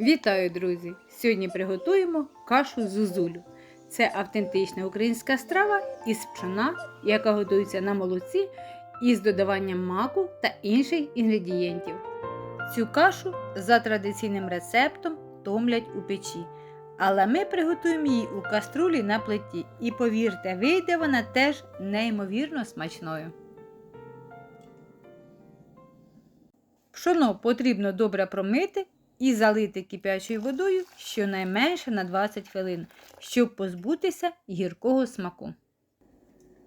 Вітаю, друзі! Сьогодні приготуємо кашу зузулю. Це автентична українська страва із пшона, яка готується на молоці із додаванням маку та інших інгредієнтів. Цю кашу за традиційним рецептом томлять у печі. Але ми приготуємо її у каструлі на плиті. І повірте, вийде вона теж неймовірно смачною. Пшоно потрібно добре промити і залити кипячою водою щонайменше на 20 хвилин, щоб позбутися гіркого смаку.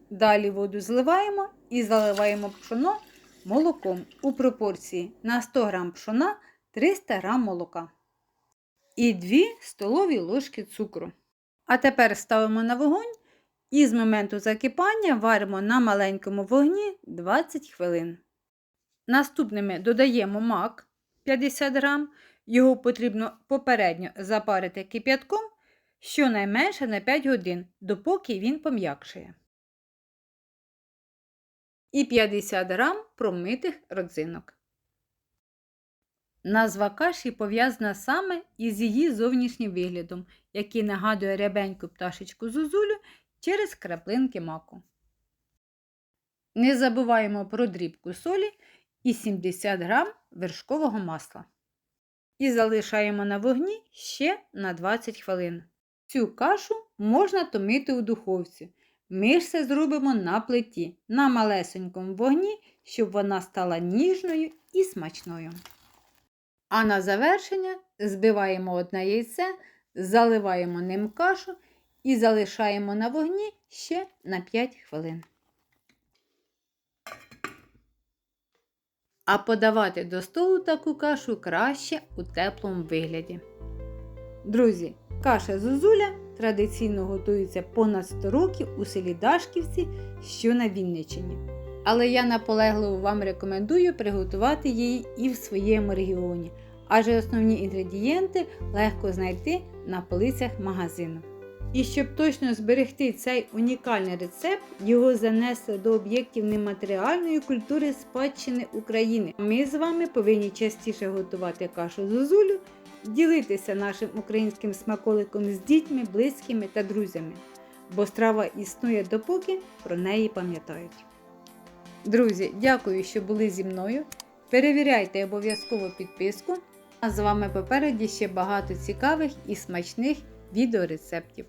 Далі воду зливаємо і заливаємо пшоно молоком у пропорції на 100 г пшона 300 г молока і 2 столові ложки цукру. А тепер ставимо на вогонь і з моменту закипання варимо на маленькому вогні 20 хвилин. Наступними додаємо мак 50 грам. Його потрібно попередньо запарити кип'ятком щонайменше на 5 годин, допоки він пом'якшає. І 50 грам промитих родзинок. Назва каші пов'язана саме із її зовнішнім виглядом, який нагадує рябеньку пташечку зузулю через краплинки маку. Не забуваємо про дрібку солі і 70 г вершкового масла. І залишаємо на вогні ще на 20 хвилин. Цю кашу можна томити у духовці. Ми ж це зробимо на плиті, на малесенькому вогні, щоб вона стала ніжною і смачною. А на завершення збиваємо одне яйце, заливаємо ним кашу і залишаємо на вогні ще на 5 хвилин. А подавати до столу таку кашу краще у теплому вигляді. Друзі, каша зозуля традиційно готується понад 100 років у селі Дашківці, що на Вінниччині. Але я наполегливо вам рекомендую приготувати її і в своєму регіоні, адже основні інгредієнти легко знайти на полицях магазину. І щоб точно зберегти цей унікальний рецепт, його занесли до об'єктів нематеріальної культури спадщини України. Ми з вами повинні частіше готувати кашу зозулю, ділитися нашим українським смаколиком з дітьми, близькими та друзями, бо страва існує допоки про неї пам'ятають. Друзі, дякую, що були зі мною. Перевіряйте обов'язково підписку. А з вами попереді ще багато цікавих і смачних відеорецептів.